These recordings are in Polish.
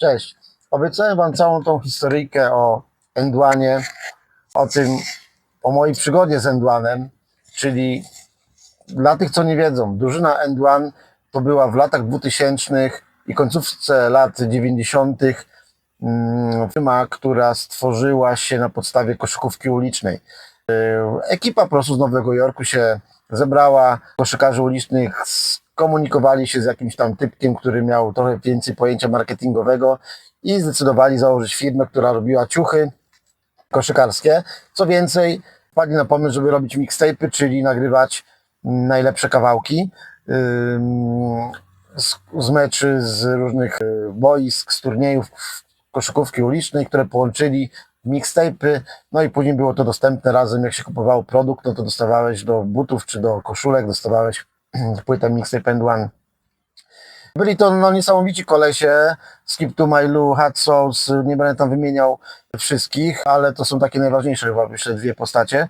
Cześć. Obiecałem Wam całą tą historyjkę o Endłanie, o tym, o mojej przygodzie z Endłanem, czyli dla tych, co nie wiedzą, drużyna Endłan to była w latach 2000 i końcówce lat 90. mm, firma, która stworzyła się na podstawie koszykówki ulicznej. Ekipa po prostu z Nowego Jorku się zebrała, koszykarzy ulicznych skomunikowali się z jakimś tam typkiem, który miał trochę więcej pojęcia marketingowego i zdecydowali założyć firmę, która robiła ciuchy koszykarskie. Co więcej, wpadli na pomysł, żeby robić mixtape'y, czyli nagrywać najlepsze kawałki z, z meczy, z różnych y, boisk, z turniejów koszykówki ulicznej, które połączyli mixtape'y, no i później było to dostępne razem, jak się kupowało produkt, no to dostawałeś do butów czy do koszulek, dostawałeś płytę Mixtape and One. Byli to no, niesamowici kolesie, Skip to Lou, Hot Sauce, nie będę tam wymieniał wszystkich, ale to są takie najważniejsze chyba, myślę, dwie postacie.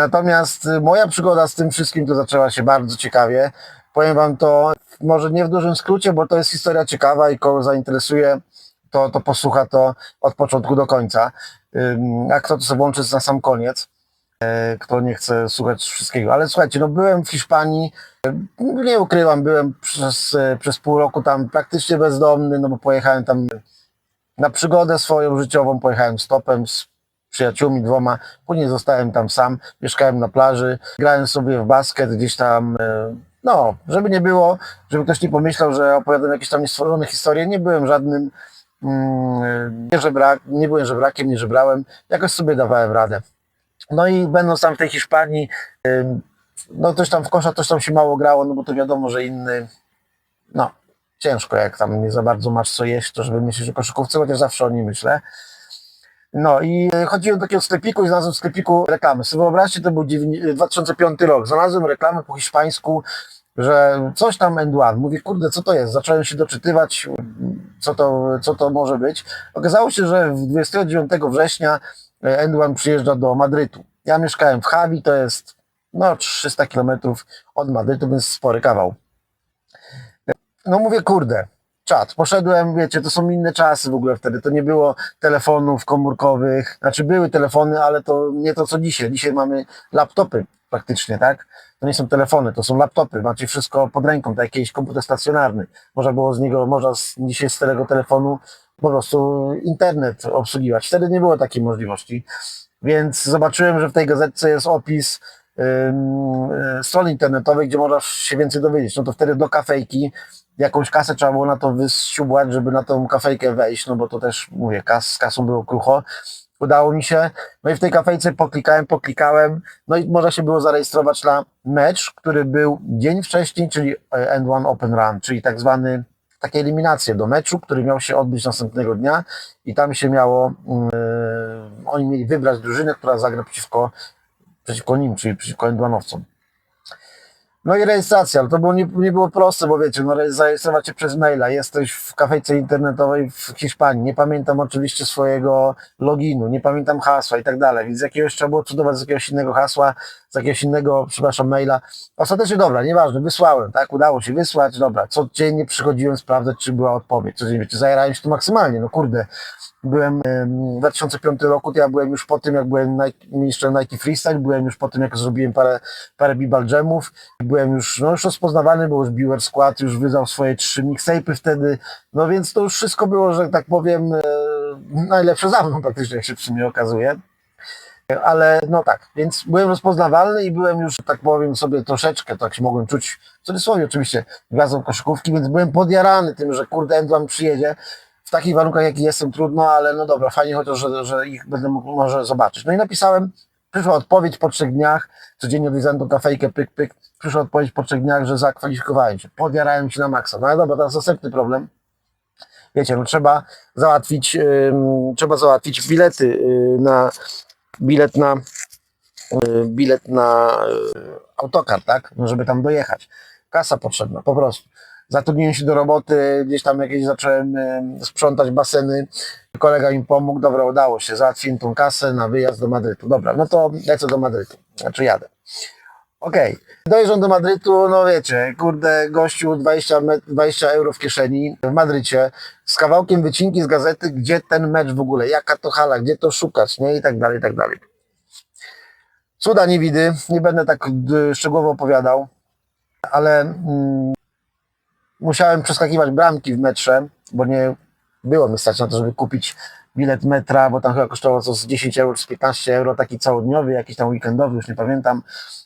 Natomiast y, moja przygoda z tym wszystkim to zaczęła się bardzo ciekawie. Powiem Wam to, może nie w dużym skrócie, bo to jest historia ciekawa i kogo zainteresuje, to, to posłucha to od początku do końca. A kto to sobie włączy na sam koniec, kto nie chce słuchać wszystkiego. Ale słuchajcie, no byłem w Hiszpanii, e, nie ukrywam, byłem przez, e, przez pół roku tam praktycznie bezdomny, no bo pojechałem tam na przygodę swoją życiową, pojechałem stopem z przyjaciółmi dwoma, później zostałem tam sam, mieszkałem na plaży, grałem sobie w basket gdzieś tam, e, no, żeby nie było, żeby ktoś nie pomyślał, że opowiadam jakieś tam niestworzone historie, nie byłem żadnym, mm, nie, żebrak, nie byłem żebrakiem, nie żebrałem, jakoś sobie dawałem radę. No i będąc tam w tej Hiszpanii, no coś tam w kosza, coś tam się mało grało, no bo to wiadomo, że inny, no ciężko jak tam nie za bardzo masz co jeść, to żeby myśleć o koszykówce, chociaż zawsze o niej myślę. No i e, chodziłem do takiego sklepiku i znalazłem w sklepiku reklamę. Sobie wyobraźcie, to był dziewięć- 2005 rok. Znalazłem reklamę po hiszpańsku, że coś tam End1. Mówię, kurde, co to jest? Zacząłem się doczytywać, co to, co to może być. Okazało się, że w 29 września e, End1 przyjeżdża do Madrytu. Ja mieszkałem w Hawi, to jest no 300 kilometrów od Madrytu, więc spory kawał. No mówię, kurde, czat. Poszedłem, wiecie, to są inne czasy w ogóle wtedy. To nie było telefonów komórkowych, znaczy były telefony, ale to nie to co dzisiaj. Dzisiaj mamy laptopy praktycznie, tak? To nie są telefony, to są laptopy. Macie wszystko pod ręką, tak jakiś komputer stacjonarny. Można było z niego, można z, dzisiaj z tego telefonu po prostu internet obsługiwać. Wtedy nie było takiej możliwości. Więc zobaczyłem, że w tej gazetce jest opis ym, y, strony internetowej, gdzie można się więcej dowiedzieć. No to wtedy do kafejki jakąś kasę trzeba było na to wysiubłać, żeby na tą kafejkę wejść, no bo to też, mówię, kas, z kasą było krucho. Udało mi się, no i w tej kafejce poklikałem, poklikałem, no i można się było zarejestrować na mecz, który był dzień wcześniej, czyli e, End One Open Run, czyli tak zwany, takie eliminacje do meczu, który miał się odbyć następnego dnia i tam się miało, yy, oni mieli wybrać drużynę, która zagra przeciwko, przeciwko nim, czyli przeciwko Endwanowcom. No i rejestracja, ale to było, nie, nie było proste, bo wiecie, no re- zarejestrować się przez maila, jesteś w kafejce internetowej w Hiszpanii, nie pamiętam oczywiście swojego loginu, nie pamiętam hasła i tak dalej, więc jakiegoś trzeba było cudować z jakiegoś innego hasła, z jakiegoś innego, przepraszam, maila. Ostatecznie dobra, nieważne, wysłałem, tak, udało się wysłać, dobra, codziennie przychodziłem sprawdzać, czy była odpowiedź, codziennie, wiecie, zajarałem się tu maksymalnie, no kurde, byłem em, w 2005 roku, to ja byłem już po tym, jak byłem mistrzem Nike Freestyle, byłem już po tym, jak zrobiłem parę, parę Bibal Jamów, byłem już, no już rozpoznawany, bo już Biwer Skład już wydał swoje trzy mixtape'y wtedy, no więc to już wszystko było, że tak powiem, e, najlepsze za mną praktycznie, jak się przy mnie okazuje. Ale no tak, więc byłem rozpoznawalny i byłem już, tak powiem sobie, troszeczkę, tak się mogłem czuć, w cudzysłowie oczywiście, gwiazdą koszykówki, więc byłem podjarany tym, że kurde, Endwan przyjedzie. W takich warunkach, jaki jestem, trudno, ale no dobra, fajnie chociaż, że, że ich będę mógł może zobaczyć. No i napisałem, przyszła odpowiedź po trzech dniach, codziennie odwiedzałem tą kafejkę, pyk, pyk, przyszła odpowiedź po trzech dniach, że zakwalifikowałem się, podjarałem się na maksa. No ale dobra, teraz następny problem. Wiecie, no trzeba załatwić, ym, trzeba załatwić bilety y, na, bilet na, y, bilet na y, autokar, tak, no żeby tam dojechać. Kasa potrzebna, po prostu. Zatrudniłem się do roboty, gdzieś tam jakieś zacząłem sprzątać baseny, kolega mi pomógł, dobra, udało się, załatwiłem tą kasę na wyjazd do Madrytu. Dobra, no to lecę do Madrytu, znaczy jadę. Okej, dojeżdżam do Madrytu, no wiecie, kurde, gościu 20, me- 20 euro w kieszeni w Madrycie, z kawałkiem wycinki z gazety, gdzie ten mecz w ogóle, jaka to hala, gdzie to szukać, nie, i tak dalej, i tak dalej. Cuda nie widy, nie będę tak y, szczegółowo opowiadał, ale mm, musiałem przeskakiwać bramki w metrze, bo nie było mi stać na to, żeby kupić bilet metra, bo tam chyba kosztowało co z 10 euro, z 15 euro, taki całodniowy, jakiś tam weekendowy, już nie pamiętam.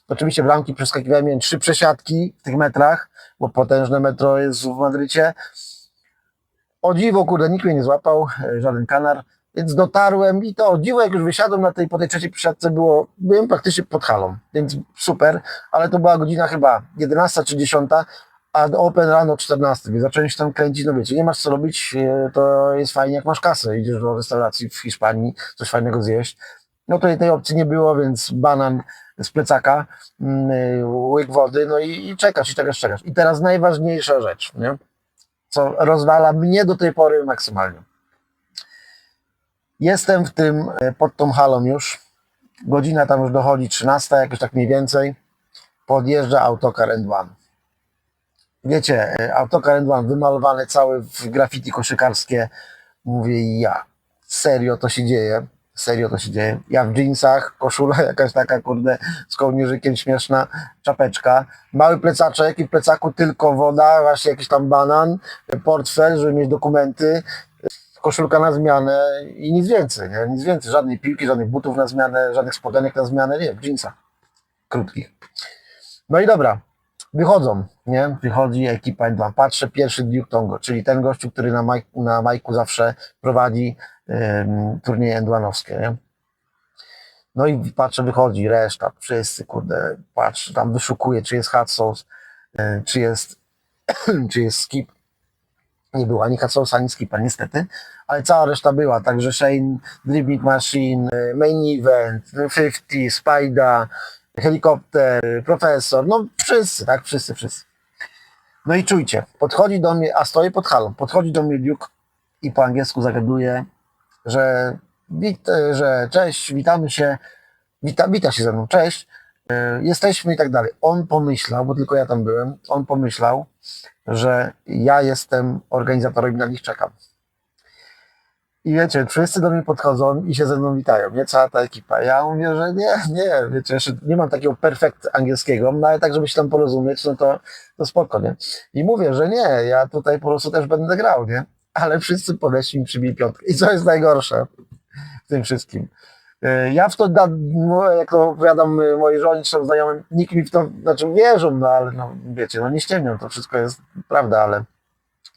Oczywiście bramki przeskakiwałem, miałem trzy przesiadki w tych metrach, bo potężne metro jest w Madrycie. O dziwo, kurde, nikt mnie nie złapał, e, żaden kanar, więc dotarłem i to o dziwo, jak już wysiadłem na tej, po tej trzeciej przesiadce, było, byłem praktycznie pod halą, więc super, ale to była godzina chyba 11 czy 10, a open rano 14, więc zacząłem się tam kręcić, no wiecie, nie masz co robić, e, to jest fajnie, jak masz kasę, idziesz do restauracji w Hiszpanii, coś fajnego zjeść. No tutaj tej opcji nie było, więc banan z plecaka, mm, y, łyk wody, no i, i czekasz, i czekasz, czekasz. I teraz najważniejsza rzecz, nie? co rozwala mnie do tej pory maksymalnie. Jestem w tym, e, pod tą halą już, godzina tam już dochodzi 13, jakoś tak mniej więcej, podjeżdża autokar N1. Wiecie, e, autokar N1 wymalowany cały w graffiti koszykarskie, mówię ja, serio to się dzieje, serio to się dzieje. Ja w jeansach, koszula jakaś taka, kurde, z kołnierzykiem śmieszna, czapeczka, mały plecaczek i w plecaku tylko woda, właśnie jakiś tam banan, portfel, żeby mieć dokumenty, koszulka na zmianę i nic więcej, nie? nic więcej, żadnej piłki, żadnych butów na zmianę, żadnych spodenek na zmianę, nie, w jeansach krótkich. No i dobra, wychodzą, nie? Wychodzi ekipa N2. Patrzę, pierwszy Duke Tongo, czyli ten gościu, który na, maj, na majku zawsze prowadzi um, turnieje N2-owskie, nie? No i patrzę, wychodzi reszta, wszyscy, kurde, patrzę, tam wyszukuję, czy jest Sauce, e, czy jest, czy jest Skip. Nie było ani Sauce, ani Skipa, niestety, ale cała reszta była, także Shane, Dribbling Machine, e, Main Event, 50, Spida, helikopter, profesor, no wszyscy, tak, wszyscy, wszyscy. No i czujcie, podchodzi do mnie, a stoję pod halą, podchodzi do mnie Duke i po angielsku zagaduje, że, wit, że cześć, witamy się, wita, wita się ze mną, cześć, e, jesteśmy i tak dalej. On pomyślał, bo tylko ja tam byłem, on pomyślał, że ja jestem organizatorem i na nich czekam. I wiecie, wszyscy do mnie podchodzą i się ze mną witają, nie cała ta ekipa. Ja mówię, że nie, nie, wiecie, jeszcze nie mam takiego perfekt angielskiego, no ale tak, żeby się tam porozumieć, no to, to spoko, nie? I mówię, że nie, ja tutaj po prostu też będę grał, nie? Ale wszyscy podeszli mi przybili piątkę. I co jest najgorsze w tym wszystkim? E, Ja w to, no, jak to opowiadam e, mojej żonie czy znajomym, nikt mi w to, znaczy wierzą, no ale no wiecie, no nie ściemnią, to wszystko jest prawda, ale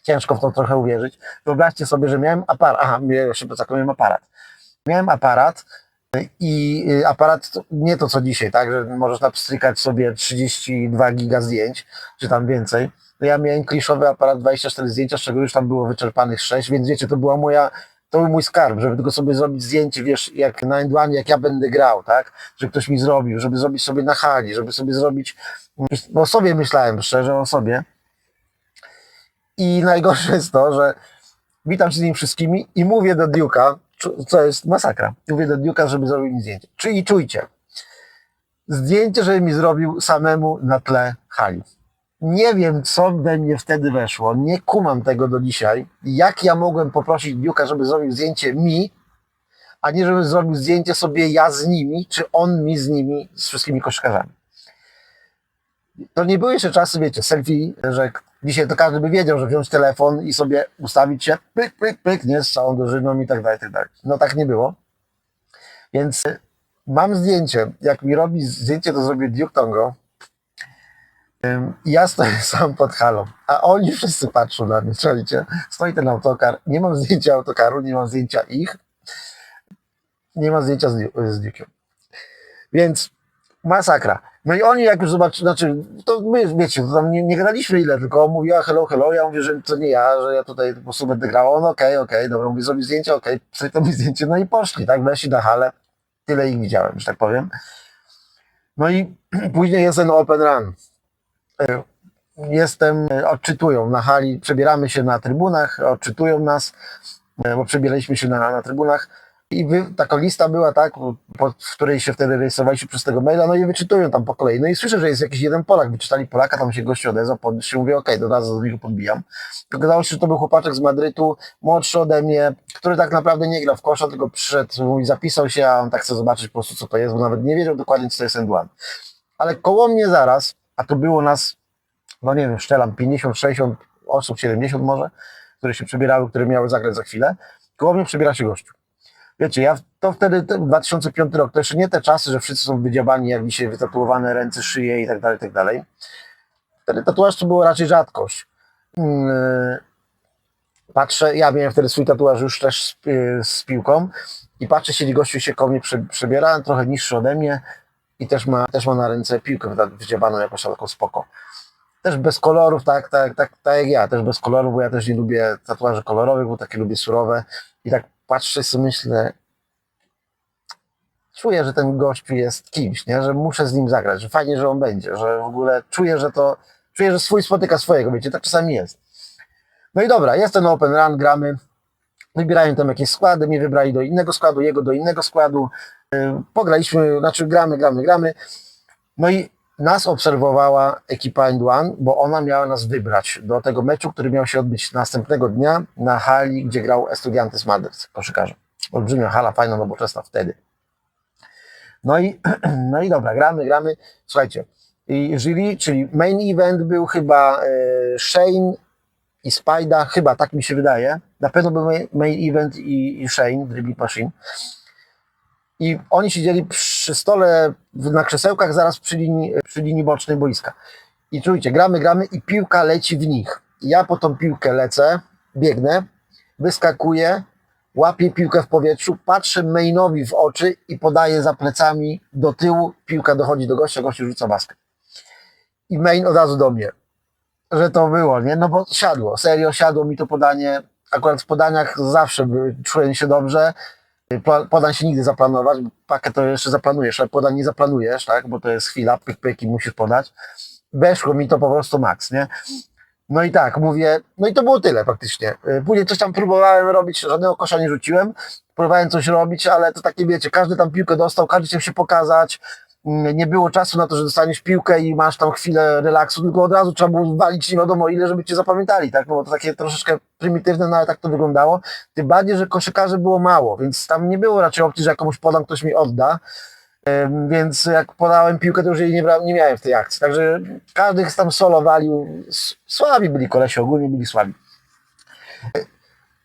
ciężko w to trochę uwierzyć. Wyobraźcie sobie, że miałem aparat, aha, taką miałem aparat. Miałem aparat i y, aparat nie to co dzisiaj, tak, że możesz napstrykać sobie 32 giga zdjęć, czy tam więcej. No ja miałem kliszowy aparat 24 zdjęcia, z czego już tam było wyczerpanych 6, więc wiecie, to była moja, to był mój skarb, żeby tylko sobie zrobić zdjęcie, wiesz, jak na Endłanie, jak ja będę grał, tak, że ktoś mi zrobił, żeby zrobić sobie na hali, żeby sobie zrobić, o sobie myślałem, szczerze o sobie, i najgorsze jest to, że witam się z nimi wszystkimi i mówię do Duke'a, co jest masakra. Mówię do Duke'a, żeby zrobił mi zdjęcie. Czyli czujcie. Zdjęcie, żeby mi zrobił samemu na tle hali. Nie wiem, co we mnie wtedy weszło. Nie kumam tego do dzisiaj. Jak ja mogłem poprosić Duke'a, żeby zrobił zdjęcie mi, a nie żeby zrobił zdjęcie sobie ja z nimi, czy on mi z nimi, z wszystkimi koszkarzami. To nie były jeszcze czasy, wiecie, selfie, że dzisiaj to każdy by wiedział, że wziąć telefon i sobie ustawić się, pyk, pyk, pyk, nie, z całą drużyną i tak dalej, tak dalej. No tak nie było. Więc y, mam zdjęcie, jak mi robi zdjęcie, to zrobię Duke Tongo. Ja stoję sam pod halą, a oni wszyscy patrzą na mnie, czujcie. Stoi ten autokar, nie mam zdjęcia autokaru, nie mam zdjęcia ich, nie mam zdjęcia z, z Duke'iem. Więc masakra. No i oni jak już zobaczyli, znaczy, to my, wiecie, tam nie, nie graliśmy ile, tylko on mówiła hello, hello, ja mówię, że to nie ja, że ja tutaj po prostu będę grał, on okej, okej, dobra, mówię, zrobić zdjęcie, okej, okay, to mi zdjęcie, no i poszli, tak, weszli na halę, tyle ich widziałem, że tak powiem. No i później jest ten open run. E, Jestem, e, odczytują na hali, przebieramy się na trybunach, odczytują nas, e, bo przebieraliśmy się na, na trybunach I wy, taka lista była, tak, w której się wtedy rejestrowaliśmy przez tego maila, no i wyczytują tam po kolei. No i słyszę, że jest jakiś jeden Polak, wyczytali Polaka, tam się gościu odezwał, podniósł się, okej, do razu do niego podbijam. Okazało się, że to był chłopaczek z Madrytu, młodszy ode mnie, który tak naprawdę nie grał w kosza, tylko przyszedł, mówi, zapisał się, a on tak chce zobaczyć po prostu, co to jest, bo nawet nie wiedział dokładnie, co to jest End One. Ale koło mnie zaraz, a to było nas, no nie wiem, szczelam, 50, 60 osób, 70 może, które się przebierały, które miały zagrać za chwilę, koło mnie przebiera się gościu. Wiecie, ja to wtedy, ten 2005 rok, to jeszcze nie te czasy, że wszyscy są wydziabani, jak dzisiaj wytatuowane ręce, szyje i tak dalej, tak dalej. Wtedy tatuaż to było raczej rzadkość. Yy, Patrzę, ja miałem wtedy swój tatuaż już też z, yy, z piłką i patrzę, siedzi gościu się koło mnie prze, przebiera, trochę niższy ode mnie i też ma, też ma na ręce piłkę wydziebaną jakoś taką spoko. Też bez kolorów, tak, tak, tak, tak jak ja, też bez kolorów, bo ja też nie lubię tatuaży kolorowych, bo takie lubię surowe i tak patrzę sobie myślę, czuję, że ten gościu jest kimś, nie? że muszę z nim zagrać, że fajnie, że on będzie, że w ogóle czuję, że to, czuję, że swój spotyka swojego, wiecie, tak czasami jest. No i dobra, jest ten open run, gramy, wybierają tam jakieś składy, mnie wybrali do innego składu, jego do innego składu, Yy, pograliśmy, znaczy gramy, gramy, gramy, no i nas obserwowała ekipa End One, bo ona miała nas wybrać do tego meczu, który miał się odbyć następnego dnia na hali, gdzie grał Estudiantes Madrid, koszykarze. Olbrzymia hala, fajna, nowoczesna wtedy. No i, no i dobra, gramy, gramy. Słuchajcie, i jury, czyli main event był chyba e, Shane i Spida, chyba tak mi się wydaje. Na pewno był main- event i, i Shane, Dribbling Machine. I oni siedzieli przy stole na krzesełkach zaraz przy linii, przy linii bocznej boiska. I czujcie, gramy, gramy i piłka leci w nich. Ja po tą piłkę lecę, biegnę, wyskakuję, łapię piłkę w powietrzu, patrzę mainowi w oczy i podaję za plecami do tyłu, piłka dochodzi do gościa, gościu rzuca basket. I main od razu do mnie, że to było, nie? No bo siadło, serio siadło mi to podanie. Akurat w podaniach zawsze czułem się dobrze. Podań się nigdy zaplanować, pakę to jeszcze zaplanujesz, ale podań nie zaplanujesz, tak? Bo to jest chwila, pyk, pyk i musisz podać. Weszło mi to po prostu maks, nie? No i tak, mówię, no i to było tyle faktycznie. Y, Później coś tam próbowałem robić, żadnego kosza nie rzuciłem. Próbowałem coś robić, ale to takie wiecie, każdy tam piłkę dostał, każdy chciał się pokazać. Mm, Nie było czasu na to, że dostaniesz piłkę i masz tam chwilę relaksu, tylko od razu trzeba było walić nie wiadomo ile, żeby cię zapamiętali, tak? No bo to takie troszeczkę prymitywne, no ale tak to wyglądało. Tym bardziej, że koszykarzy było mało, więc tam nie było raczej opcji, że jak komuś podam, ktoś mi odda. Więc jak podałem piłkę, to już jej nie, bra- nie miałem w tej akcji. Także każdy tam solo walił. Słabi byli kolesie, ogólnie byli słabi.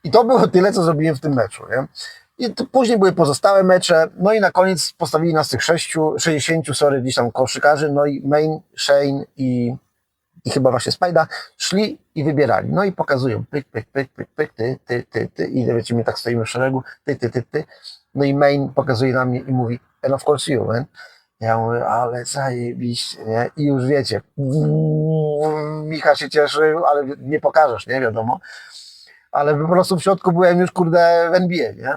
I to było tyle, co zrobiłem w tym meczu. Nie? I później były pozostałe mecze, no i na koniec postawili nas tych sześciu, 60, sorry, gdzieś tam koszykarzy, no i Main, Shane i, i chyba właśnie Spajda szli i wybierali. No i pokazują pyk, pyk, pyk, pyk, pyk, ty, ty, ty, ty i wiecie, my tak stoimy w szeregu, ty, ty, ty, ty. No i Main pokazuje na mnie i mówi, and of course you, man. Ja mówię, ale zajebiście, nie? I już wiecie, Micha się cieszy, ale nie pokażesz, nie? Wiadomo. Ale po prostu w środku byłem już, kurde, w NBA, nie?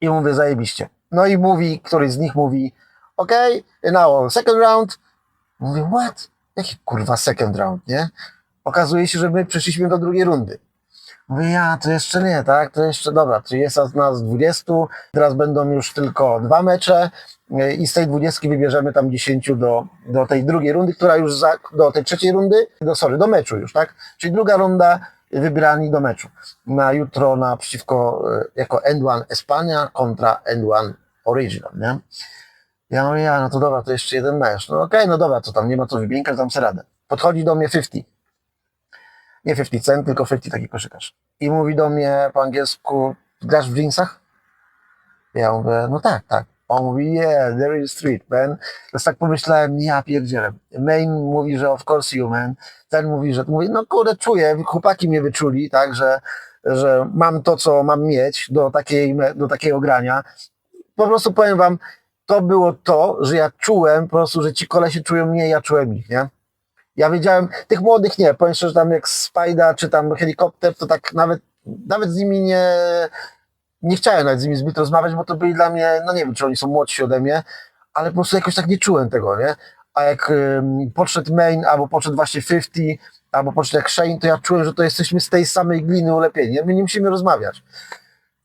I mówię, zajebiście. No i mówi, któryś z nich mówi, okay, now second round. Mówię, what? Jaki kurwa second round, nie? Okazuje się, że my przeszliśmy do drugiej rundy. Mówię, ja, to jeszcze nie, tak? To jeszcze, dobra, czyli jest nas 20, teraz będą już tylko dwa mecze yy, i z tej 20 wybierzemy tam 10 do, do tej drugiej rundy, która już za, do tej trzeciej rundy, do, sorry, do meczu już, tak? Czyli druga runda wybrani do meczu. Na jutro naprzeciwko, yy, jako End One Espania kontra End One Original, nie? Ja mówię, ja, no to dobra, to jeszcze jeden mecz. No okej, no dobra, to tam nie ma co wymiękać, dam sobie radę. Podchodzi do mnie 50 nie 50 cent, tylko 50 taki koszykarz. I mówi do mnie po angielsku, grasz w jeansach? Ja mówię, no tak, tak. On mówi, yeah, there is street, man. Więc tak pomyślałem, ja pierdzielę. Main mówi, że of course you, man. Ten mówi, że, mówi, no kurde, czuję, chłopaki mnie wyczuli, tak, że, że mam to, co mam mieć do, takiej, do takiego grania. Po prostu powiem wam, to było to, że ja czułem po prostu, że ci kolesie czują mnie, ja czułem ich, nie? Ja wiedziałem, tych młodych nie, powiem szczerze, tam jak Spajda czy tam helikopter, to tak nawet, nawet z nimi nie, nie chciałem nawet z nimi zbyt rozmawiać, bo to byli dla mnie, no nie wiem, czy oni są młodsi ode mnie, ale po prostu jakoś tak nie czułem tego, nie? A jak ym, podszedł Main, albo podszedł właśnie 50, albo podszedł jak Shane, to ja czułem, że to jesteśmy z tej samej gliny ulepieni. My nie musimy rozmawiać.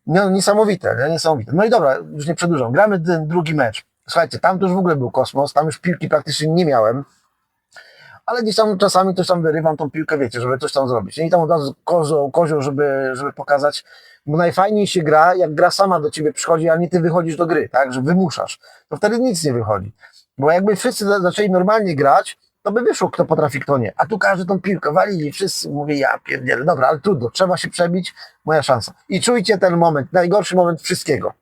No, niesamowite, nie? niesamowite. No i dobra, już nie przedłużam. Gramy ten drugi mecz. Słuchajcie, tam to już w ogóle był kosmos, tam już piłki praktycznie nie miałem, ale gdzieś tam czasami coś tam wyrywam tą piłkę, wiecie, żeby coś tam zrobić. I tam od razu kozioł, kozioł żeby, żeby pokazać, bo najfajniej się gra, jak gra sama do ciebie przychodzi, a nie ty wychodzisz do gry, tak, że wymuszasz. To wtedy nic nie wychodzi. Bo jakby wszyscy za- zaczęli normalnie grać, to by wyszło, kto potrafi, kto nie. A tu każdy tą piłkę walili, wszyscy mówię, ja pierdzielę, dobra, ale trudno, trzeba się przebić, moja szansa. I czujcie ten moment, najgorszy moment wszystkiego.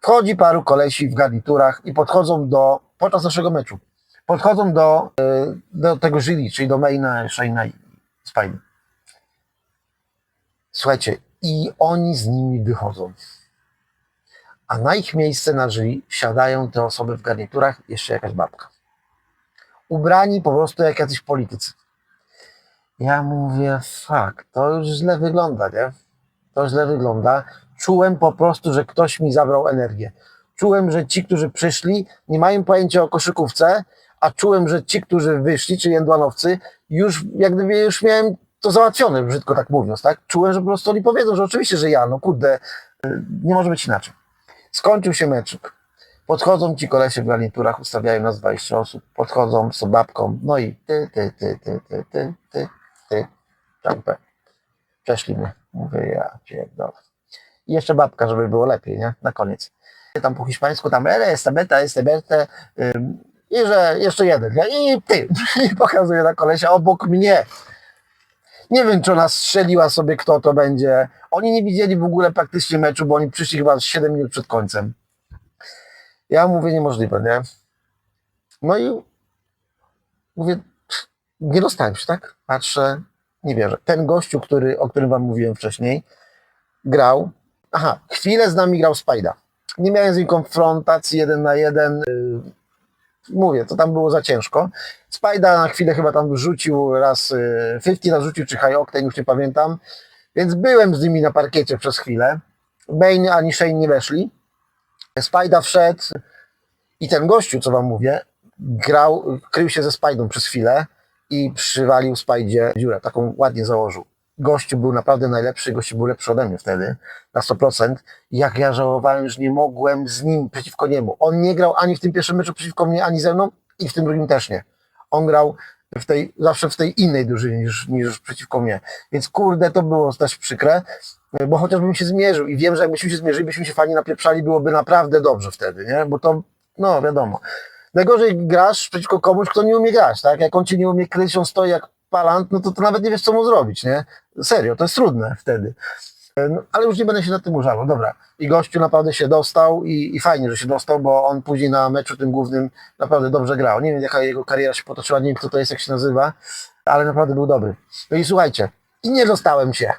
Wchodzi paru kolesi w garniturach i podchodzą do, podczas naszego meczu, podchodzą do, y, do tego żyli, czyli do maina, Shaina i Spiny. Słuchajcie, i oni z nimi wychodzą. A na ich miejsce na żyli siadają te osoby w garniturach, jeszcze jakaś babka. Ubrani po prostu jak jacyś politycy. Ja mówię, fuck, to już źle wygląda, nie? To źle wygląda. Czułem po prostu, że ktoś mi zabrał energię. Czułem, że ci, którzy przyszli, nie mają pojęcia o koszykówce, a czułem, że ci, którzy wyszli, czyli jędłanowcy, już jak gdyby już miałem to załatwione, brzydko tak mówiąc, tak? Czułem, że po prostu oni powiedzą, że oczywiście, że ja, no kurde, y, nie może być inaczej. Skończył się meczyk. Podchodzą ci kolesie w garniturach, ustawiają nas 20 osób, podchodzą z babką, no i ty, ty, ty, ty, ty, ty, ty, ty, czapę. Przeszli mnie. Mówię, ja pierdolę. I jeszcze babka, żeby było lepiej, nie? Na koniec. Tam po hiszpańsku, tam ele, esta beta, este berte, ym, i że jeszcze jeden, nie? I ty. I pokazuje na kolesia obok mnie. Nie wiem, czy ona strzeliła sobie, kto to będzie. Oni nie widzieli w ogóle praktycznie meczu, bo oni przyszli chyba 7 minut przed końcem. Ja mówię, niemożliwe, nie? No i mówię, nie dostałem się, tak? Patrzę, nie wierzę. Ten gościu, który, o którym wam mówiłem wcześniej, grał. Aha, chwilę z nami grał Spajda. Nie miałem z nim konfrontacji jeden na jeden. Mówię, to tam było za ciężko. Spajda na chwilę chyba tam rzucił raz yy, 50 raz rzucił, czy High Octane, już nie pamiętam. Więc byłem z nimi na parkiecie przez chwilę. Bane ani Shane nie weszli. Spajda wszedł i ten gościu, co wam mówię, grał, krył się ze Spajdą przez chwilę i przywalił Spajdzie dziurę, taką ładnie założył. Gościu był naprawdę najlepszy, gościu był lepszy ode mnie wtedy, na 100%. Jak ja żałowałem, że nie mogłem z nim przeciwko niemu. On nie grał ani w tym pierwszym meczu przeciwko mnie, ani ze mną i w tym drugim też nie. On grał w tej, zawsze w tej innej drużynie niż, niż przeciwko mnie. Więc kurde, to było też przykre, bo chociażbym się zmierzył i wiem, że jakbyśmy się zmierzyli, byśmy się fajnie napieprzali, byłoby naprawdę dobrze wtedy, nie? Bo to, no wiadomo. Najgorzej grasz przeciwko komuś, kto nie umie grać, tak? Jak on cię nie umie kryć, on stoi jak palant, no to, to nawet nie wiesz, co mu zrobić, nie? Serio, to jest trudne wtedy. E, No, ale już nie będę się nad tym użalał, dobra. I gościu naprawdę się dostał i, i fajnie, że się dostał, bo on później na meczu tym głównym naprawdę dobrze grał. Nie wiem, jaka jego kariera się potoczyła, nie wiem, kto to jest, jak się nazywa, ale naprawdę był dobry. No i słuchajcie, i nie dostałem się.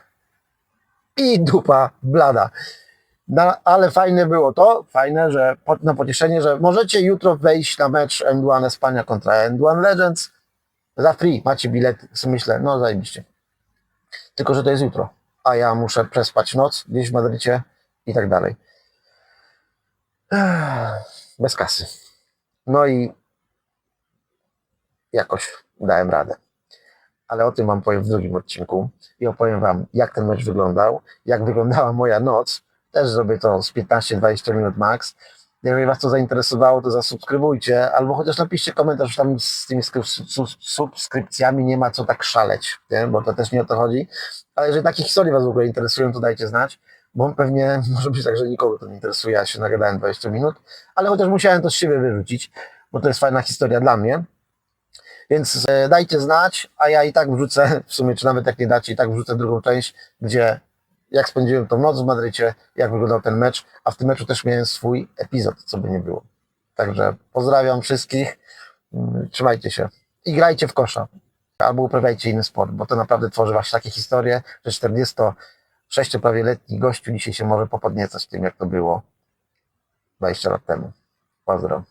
I dupa blada. No, ale fajne było to, fajne, że na pocieszenie, że możecie jutro wejść na mecz M1 Espania kontra M1 Legends za free. Macie bilet, myślę, no zajebiście. Tylko, że to jest jutro, a ja muszę przespać noc gdzieś w Madrycie i tak dalej. Bez kasy. No i jakoś dałem radę. Ale o tym wam powiem w drugim odcinku i opowiem wam, jak ten mecz wyglądał, jak wyglądała moja noc. Też zrobię to z 15-20 minut max. Jeżeli was to zainteresowało, to zasubskrybujcie, albo chociaż napiszcie komentarz, tam z tymi skryp- su- subskrypcjami nie ma co tak szaleć, nie? bo to też nie o to chodzi. Ale jeżeli takie historie was w ogóle interesują, to dajcie znać, bo pewnie może być tak, że nikogo to nie interesuje, ja się nagadałem 20 minut, ale chociaż musiałem to z siebie wyrzucić, bo to jest fajna historia dla mnie. Więc e, dajcie znać, a ja i tak wrzucę, w sumie, czy nawet jak nie dacie, i tak wrzucę drugą część, gdzie jak spędziłem tą noc w Madrycie, jak wyglądał ten mecz, a w tym meczu też miałem swój epizod, co by nie było. Także pozdrawiam wszystkich, Mm, trzymajcie się i grajcie w kosza, albo uprawiajcie inny sport, bo to naprawdę tworzy właśnie takie historie, że 46 prawie letni gościu dzisiaj się może popodniecać tym, jak to było 20 lat temu. Pozdro.